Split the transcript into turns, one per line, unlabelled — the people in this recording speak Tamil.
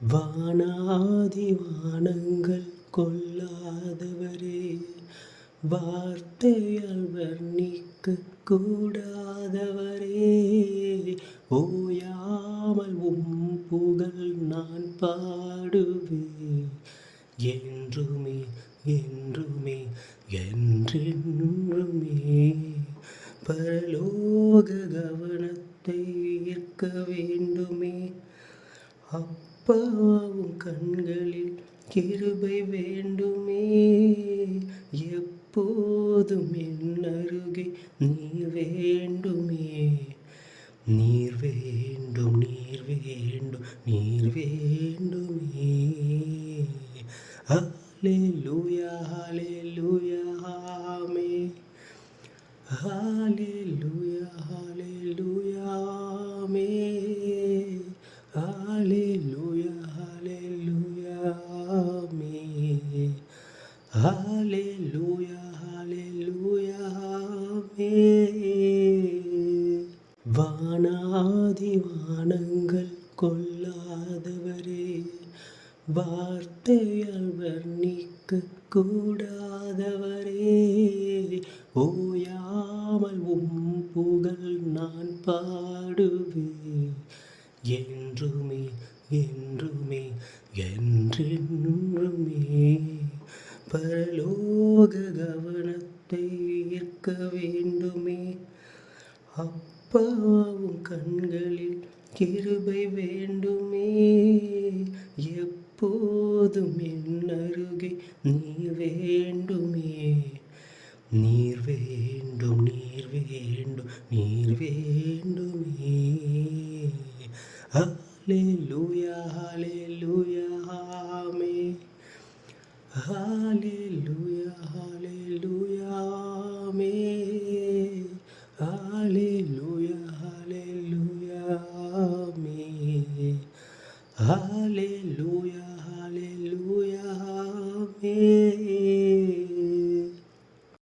வானாதி வானங்கள் கொள்ளாதவரே வார்த்தையால் வர்ணிக்க கூடாதவரே ஓயாமல் உம் புகழ் நான் பாடுவேன். என்றுமே என்றுமே என்றென்றுமே. பரலோக கவனத்தை ஈர்க்க வேண்டுமே. அப் அப்பாவும் கண்களில் கிருபை வேண்டுமே. எப்போதும் என் அருகே நீர் வேண்டுமே. நீர் வேண்டும் நீர் வேண்டும் நீர் வேண்டுமே. ஹalleluya ஹalleluya ஆமென். லூயா ஹalleluya. லூயா ஹalleluya ஹalleluya வானாதி வானங்கள் கொள்ளாதவரே வார்த்தையால் வர்ணிக்க கூடாதவரே ஓயாமல் உம் புகழ் நான் பாடுவேன். என்றுமே என்றுமே என்றென்றுமே பரலோக கவனத்தை ஈர்க்க வேண்டுமே. அப்பாவும் கண்களில் கிருபை வேண்டுமே. எப்போதும் என் அருகே நீர் வேண்டுமே. நீர் வேண்டும் நீர் வேண்டும் நீர் வேண்டுமே. ஹalleluya லூயா ஆமே Hallelujah, hallelujah, amen. Hallelujah, hallelujah, amen. Hallelujah.